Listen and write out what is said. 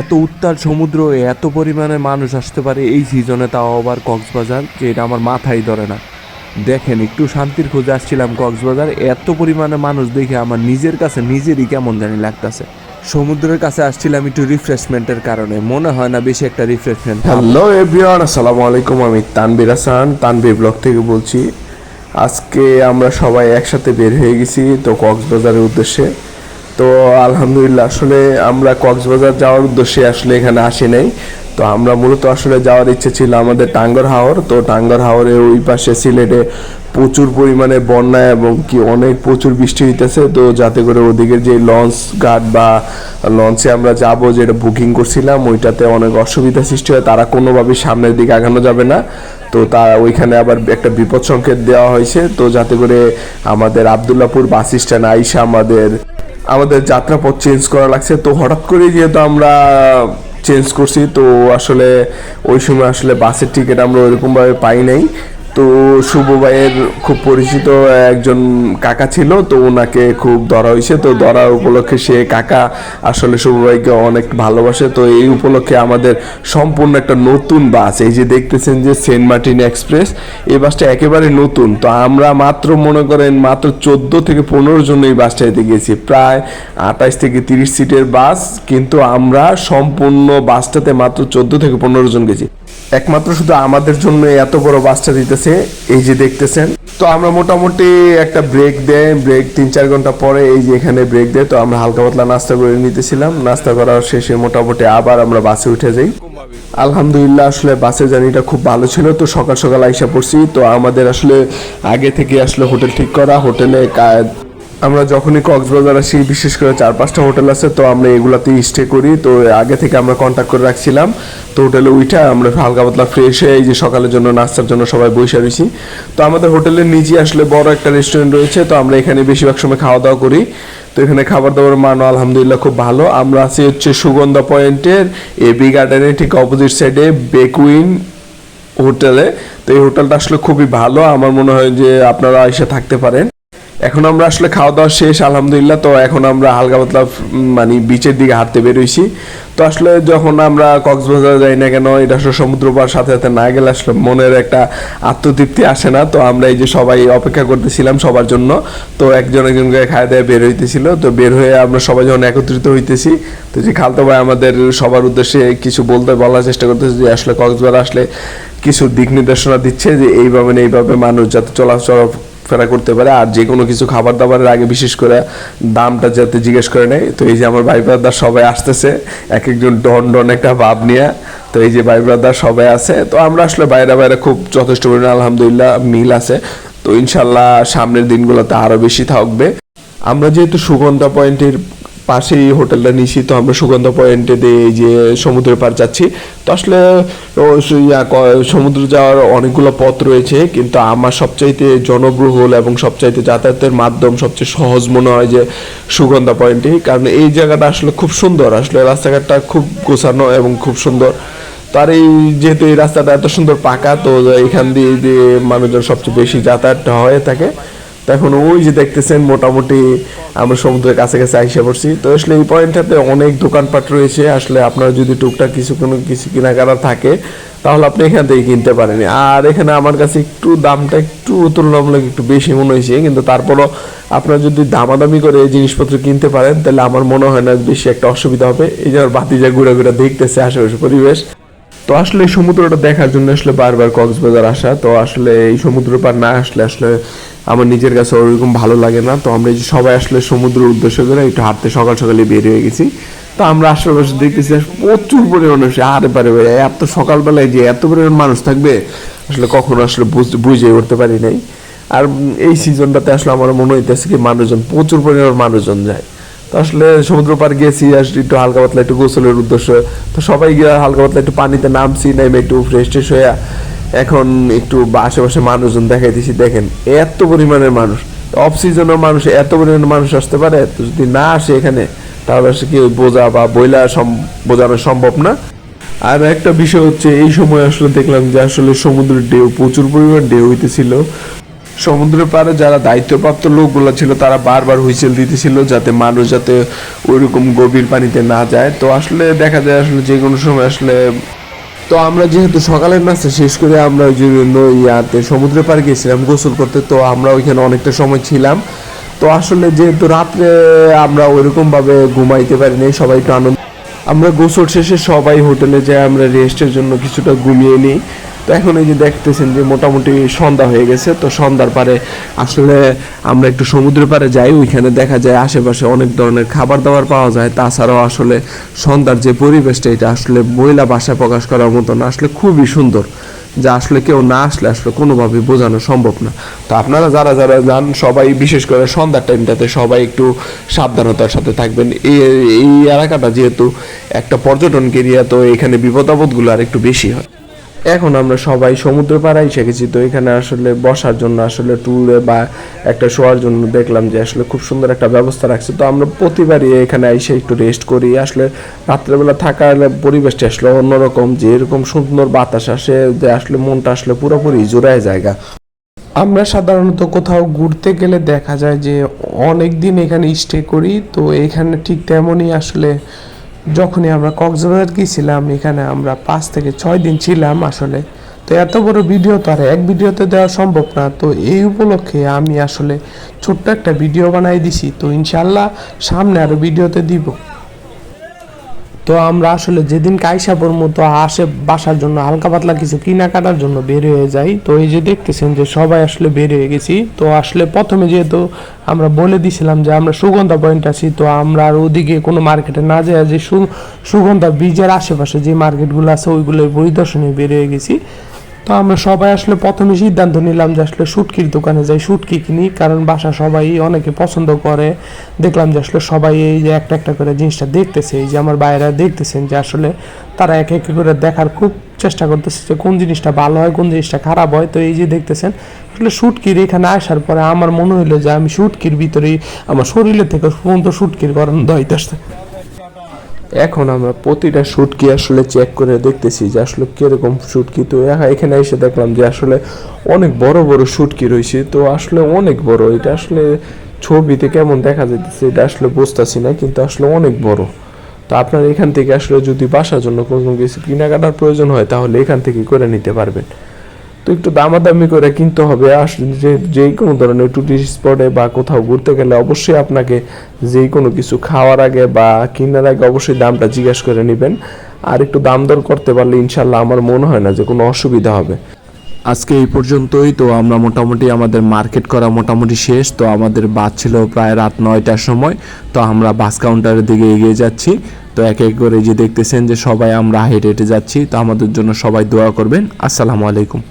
এত উত্তাল সমুদ্র, এত পরিমাণে মানুষ আসতে পারে এই সিজনে তাও আবার কক্সবাজার, যে এটা আমার মাথায় ধরে না। দেখেন, একটু শান্তির খোঁজে আসছিলাম কক্সবাজার, এত পরিমাণে মানুষ দেখে আমার নিজের কাছে, নিজেরই কেমন জানি লাগতেছে। সমুদ্রের কাছে আসছিলাম একটু রিফ্রেশমেন্টের কারণে, মনে হয় না বেশি একটা রিফ্রেশমেন্ট হ্যালো এভরিওয়ান আসসালামু আলাইকুম, আমি তানবির হাসান তানবির ব্লগ থেকে বলছি, আজকে আমরা সবাই একসাথে বের হয়ে গেছি, তো কক্সবাজারের উদ্দেশ্যে। তো আলহামদুলিল্লাহ, আসলে আমরা কক্সবাজার যাওয়ার উদ্দেশ্যে আসলে এখানে আসি নাই। তো আমরা মূলত আসলে যাওয়ার ইচ্ছে ছিল আমাদের টাঙ্গর হাওর। তো টাঙ্গর হাওরের ওই পাশে সিলেটে প্রচুর পরিমাণে বন্যা এবং কি অনেক প্রচুর বৃষ্টি হইতেছে। তো যাতে করে ওদিকের যে লঞ্চ গার্ড বা লঞ্চে আমরা যাব যেটা বুকিং করছিলাম, ওইটাতে অনেক অসুবিধা সৃষ্টি হয়। তারা কোনোভাবেই সামনের দিকে আগানো যাবে না। তো তার ওইখানে আবার একটা বিপদ সংকেত দেওয়া হয়েছে। তো যাতে করে আমাদের আবদুল্লাপুর বাস স্ট্যান্ড আইসা আমাদের আমাদের যাত্রাপথ চেঞ্জ করা লাগছে। তো হঠাৎ করে যেহেতু আমরা চেঞ্জ করছি, তো আসলে ওই সময় আসলে বাসের টিকিট আমরা ওইরকমভাবে পাই নাই। তো শুভ ভাইয়ের খুব পরিচিত একজন কাকা ছিল, তো ওনাকে খুব ধরা হয়েছে। তো ধরা উপলক্ষে সে কাকা আসলে শুভ ভাইকে অনেক ভালোবাসে। তো এই উপলক্ষে আমাদের সম্পূর্ণ একটা নতুন বাস, এই যে দেখতেছেন যে সেন্ট মার্টিন এক্সপ্রেস, এই বাসটা একেবারে নতুন। তো আমরা মাত্র মনে করেন মাত্র চোদ্দ থেকে পনেরো জন এই বাসটাতে গেছি। প্রায় আঠাশ থেকে তিরিশ সিটের বাস, কিন্তু আমরা সম্পূর্ণ বাসটাতে মাত্র চোদ্দ থেকে পনেরো জন গেছি। একমাত্র শুধু আমাদের জন্য এত বড় বাসটা দিতেছে এই যে দেখতেছেন। তো আমরা মোটামুটি একটা ব্রেক দেয় ব্রেক তিন চার ঘণ্টা পরে এই যে এখানে ব্রেক দেয় তো আমরা হালকা পাতলা নাস্তা করে নিতেছিলাম। নাস্তা করার শেষে মোটামুটি আবার আমরা বাসে উঠে যাই। আলহামদুলিল্লাহ, আসলে বাসের জার্নিটা খুব ভালো ছিল। তো সকাল সকাল আইসা পড়ছি। তো আমাদের আসলে আগে থেকে আসলে হোটেল ঠিক করা হোটেলে আমরা যখনই কক্সবাজার আসি, বিশেষ করে চার পাঁচটা হোটেল আছে, তো আমরা এগুলাতেই স্টে করি। তো আগে থেকে আমরা কন্ট্যাক্ট করে রাখছিলাম। তো হোটেলে উঠে আমরা হালকা পাতলা ফ্রেশ হয়ে এই যে সকালের জন্য, নাস্তার জন্য সবাই বসে রয়েছি। তো আমাদের হোটেলের নিচে আসলে বড় একটা রেস্টুরেন্ট রয়েছে, তো আমরা এখানে বেশিরভাগ সময় খাওয়া দাওয়া করি। তো এখানে খাবার দাবার মান আলহামদুলিল্লাহ খুব ভালো। আমরা আছি হচ্ছে সুগন্ধা পয়েন্টের এবি গার্ডেনের ঠিক অপোজিট সাইডে বেকুইন হোটেলে। তো এই হোটেলটা আসলে খুবই ভালো। আমার মনে হয় যে আপনারা এসে থাকতে পারেন। এখন আমরা আসলে খাওয়া দাওয়া শেষ, আলহামদুলিল্লাহ। তো এখন আমরা হালকা পাতলা মানে বিচের দিকে হাঁটতে বেরোইছি তো আসলে যখন আমরা কক্সবাজার যাই না কেন, এটা আসলে সমুদ্র পার সাথে সাথে না গেলে আসলে মনের একটা আত্মতৃপ্তি আসে না। তো আমরা এই যে সবাই অপেক্ষা করতেছিলাম সবার জন্য, তো একজন একজনকে খাওয়া দাওয়া বের হইতেছিল। তো বের হয়ে আমরা সবাই যখন একত্রিত হইতেছি, তো যে খালতো ভাই আমাদের সবার উদ্দেশ্যে কিছু বলতে, বলার চেষ্টা করতেছে যে আসলে কক্সবাজার আসলে কিছু দিক নির্দেশনা দিচ্ছে যে এইভাবে এইভাবে মানুষ যাতে চলাচল ফেরা করতে পারে আর যে কোনো কিছু খাবার দাবারের আগে বিশেষ করে দামটা যাতে জিজ্ঞেস করে নেয়। তো এই যে আমার ভাই ব্রাদার সবাই আসতেছে এক একজন ডন ডন একটা ভাব নিয়ে। তো এই যে ভাই ব্রাদার সবাই আছে, তো আমরা আসলে বাইরে বাইরে খুব যথেষ্ট পরিমাণে আলহামদুলিল্লাহ মিল আছে। তো ইনশাল্লাহ সামনের দিনগুলোতে আরও বেশি থাকবে। আমরা যেহেতু সুগন্ধা পয়েন্টের পাশেই হোটেলটা নিছি তো আমরা সুগন্ধা পয়েন্টে দিয়ে যে সমুদ্রের পার যাচ্ছি। তো আসলে সমুদ্র যাওয়ার অনেকগুলো পথ রয়েছে, কিন্তু আমার সবচাইতে জনবহুল এবং সবচাইতে যাতায়াতের মাধ্যম, সবচেয়ে সহজ মনে হয় যে সুগন্ধা পয়েন্টই কারণ এই জায়গাটা আসলে খুব সুন্দর, আসলে রাস্তাঘাটটা খুব গোছানো এবং খুব সুন্দর। তার এই যেহেতু এই রাস্তাটা এত সুন্দর পাকা, তো এখান দিয়ে মানুষজন সবচেয়ে বেশি যাতায়াতটা হয়ে থাকে। এখন ওই যে দেখতেছেন মোটামুটি আমরা সমুদ্রের কাছে কাছে আইসা পড়ছি। তো আসলে এই পয়েন্টটাতে অনেক দোকানপাট রয়েছে। আসলে আপনার যদি টুকটাক কিছু কোনো কিছু কেনাকাটা থাকে, তাহলে আপনি এখান থেকে কিনতে পারেন। আর এখানে আমার কাছে একটু দামটা একটু তুলনামূলক একটু বেশি মনে হয়েছে, কিন্তু তারপরও আপনারা যদি দামাদামি করে এই জিনিসপত্র কিনতে পারেন, তাহলে আমার মনে হয় না বেশি একটা অসুবিধা হবে। এই যে আমার বাতিজা ঘুরে ঘুরে দেখতেছে আশেপাশে পরিবেশ। তো আসলে সমুদ্রটা দেখার জন্য আসলে বারবার কক্সবাজার আসা। তো আসলে এই সমুদ্র পার না আসলে আসলে আমার নিজের কাছে ওরকম ভালো লাগে না। তো আমরা এই যে সবাই আসলে সমুদ্রের উদ্দেশ্য করে একটু হাঁটতে সকাল সকালে বের হয়ে গেছি। তো আমরা আশেপাশে দেখতেছি প্রচুর পরিমাণ মানুষ। আরে পারে এত সকালবেলায় যে এত পরিমাণ মানুষ থাকবে, আসলে কখনো আসলে বুঝ- বুঝে উঠতে পারি নাই। আর এই সিজনটাতে আসলে আমার মনে হইতেছে কি মানুষজন, প্রচুর পরিমাণ মানুষজন যায়। তো আসলে সমুদ্র পার গেছি, আসলে একটু হালকা পাতলা একটু গোসলের উদ্দেশ্য। তো সবাই গিয়ে হালকা পাতলা একটু পানিতে নামছি, নেমে একটু ফ্রেশ ট্রেশ হয়ে এখন একটু আশেপাশে মানুষজন দেখাইতেছি, দেখেন, এত পরিমাণের মানুষ। অফ সিজনের মানুষ, এত পরিমাণের মানুষ আসতে পারে, তো যদি না আসে এখানে, তাহলে আসলে কি বোঝা বা বইলা বোঝানো সম্ভব না। আর একটা বিষয় হচ্ছে, এই সময় আসলে দেখলাম যে আসলে সমুদ্রের ঢেউ, প্রচুর পরিমাণ ঢেউ হইতেছিল। সমুদ্রের পাড়ে যারা দায়িত্বপ্রাপ্ত লোকগুলো ছিল, তারা বারবার হুইসেল দিতেছিল যাতে মানুষ যাতে ওইরকম গভীর পানিতে না যায়। তো আসলে দেখা যায় আসলে যে কোনো সময় আসলে তো আমরা যেহেতু সকালের নাস্তা শেষ করে আমরা ওই যে নই ইয়াতে সমুদ্রের পাড়ে গেছিলাম গোসল করতে, তো আমরা ওইখানে অনেকটা সময় ছিলাম। তো আসলে যেহেতু রাত্রে আমরা ওইরকম ভাবে ঘুমাইতে পারিনি, সবাই একটু আনন্দ আমরা গোসল শেষে সবাই হোটেলে যাই, আমরা রেস্টের জন্য কিছুটা ঘুমিয়ে নিই। তো এখন এই যে দেখতেছেন যে মোটামুটি সন্ধ্যা হয়ে গেছে, তো সন্ধ্যার পারে আসলে আমরা একটু সমুদ্রের পারে যাই, ওইখানে দেখা যায় আশেপাশে অনেক ধরনের খাবার দাবার পাওয়া যায়। তাছাড়াও আসলে সন্ধ্যার যে পরিবেশটা, এটা আসলে মহিলা ভাষায় প্রকাশ করার মতো না আসলে খুবই সুন্দর। যা আসলে কেউ না আসলে আসলে কোনোভাবে বোঝানো সম্ভব না। তো আপনারা যারা যারা যান, সবাই বিশেষ করে সন্ধ্যার টাইমটাতে সবাই একটু সাবধানতার সাথে থাকবেন। এই এই এলাকাটা যেহেতু একটা পর্যটন এরিয়া তো এখানে বিপদাবোধগুলো আর একটু বেশি হয়। এখন আমরা সবাই সমুদ্র পাড়ায় গেছি তো এখানে আসলে বসার জন্য, আসলে টুলে বা একটা শোয়ার জন্য দেখলাম যে আসলে খুব সুন্দর একটা ব্যবস্থা রাখছে। তো আমরা প্রতিবারই এখানে এসে একটু রেস্ট করি, আসলে রাত্রেবেলা থাকার পরিবেশটা আসলে অন্যরকম, যে এরকম সুন্দর বাতাস আসে, যে আসলে মনটা আসলে পুরোপুরি জোড়ায় জায়গা। আমরা সাধারণত কোথাও ঘুরতে গেলে দেখা যায় যে অনেক দিন এখানে স্টে করি, তো এখানে ঠিক তেমনই আসলে যখনই আমরা কক্সবাজার গিয়েছিলাম, এখানে আমরা পাঁচ থেকে ছয় দিন ছিলাম আসলে। তো এত বড় ভিডিও তো আর এক ভিডিওতে দেওয়া সম্ভব না। তো এই উপলক্ষে আমি আসলে ছোট্ট একটা ভিডিও বানাই দিছি। তো ইনশাল্লাহ সামনে আরও ভিডিওতে দিব। তো আমরা আসলে যেদিন কাইসাপুর মতো আসে বাসার জন্য হালকা পাতলা কিছু কেনাকাটার জন্য বের হয়ে যাই। তো এই যে দেখতেছেন যে সবাই আসলে বের হয়ে গেছি। তো আসলে প্রথমে যেহেতু আমরা বলে দিছিলাম যে আমরা সুগন্ধা পয়েন্ট আছি, তো আমরা আর ওদিকে কোনো মার্কেটে না যাই যে সুগন্ধা বীজের আশেপাশে যে মার্কেটগুলো আছে, ওইগুলোর পরিদর্শনে বের হয়ে গেছি। তো আমরা সবাই আসলে প্রথমে সিদ্ধান্ত নিলাম যে আসলে শুটকির দোকানে যাই, শুটকি কিনি। কারণ বাসা সবাই অনেকে পছন্দ করে। দেখলাম যে আসলে সবাই এই যে একটা একটা করে জিনিসটা দেখতেছে। এই যে আমার বাইরে দেখতেছেন যে আসলে তারা এক এক করে দেখার খুব চেষ্টা করতেছে যে কোন জিনিসটা ভালো হয়, কোন জিনিসটা খারাপ হয়। তো এই যে দেখতেছেন, আসলে শুটকির এখানে আসার পরে আমার মনে হলো যে আমি শুটকির ভিতরেই, আমার শরীরের থেকে পর্যন্ত শুটকির গরম হইতেছে এখন আমরা প্রতিটা শুটকি আসলে চেক করে দেখতেছি যে আসলে কীরকম শুটকি। তো এখানে এসে দেখলাম যে আসলে অনেক বড় বড় শুটকি রয়েছে। তো আসলে অনেক বড়। এটা আসলে ছবিতে কেমন দেখা যাইতেছে এটা আসলে বুঝতেছি না, কিন্তু আসলে অনেক বড়। তো আপনার এখান থেকে আসলে যদি বাসার জন্য কোনো কিছু কেনাকাটার প্রয়োজন হয়, তাহলে এখান থেকে করে নিতে পারবেন। তো একটু দামাদামি করে কিনতে হবে। আসলে যে যে কোনো ধরনের টুরিস্ট স্পটে বা কোথাও ঘুরতে গেলে অবশ্যই আপনাকে যে কোনো কিছু খাওয়ার আগে বা কেনার আগে অবশ্যই দামটা জিজ্ঞেস করে নেবেন। আর একটু দাম দর করতে পারলে ইনশাল্লাহ আমার মনে হয় না যে কোনো অসুবিধা হবে। আজকে এই পর্যন্তই। তো আমরা মোটামুটি আমাদের মার্কেট করা মোটামুটি শেষ। তো আমাদের বাস ছিল প্রায় রাত নয়টার সময়। তো আমরা বাস কাউন্টারের দিকে এগিয়ে যাচ্ছি। তো এক এক করে যে দেখতেছেন যে সবাই আমরা হেঁটে হেঁটে যাচ্ছি। তো আমাদের জন্য সবাই দোয়া করবেন। আসসালামু আলাইকুম।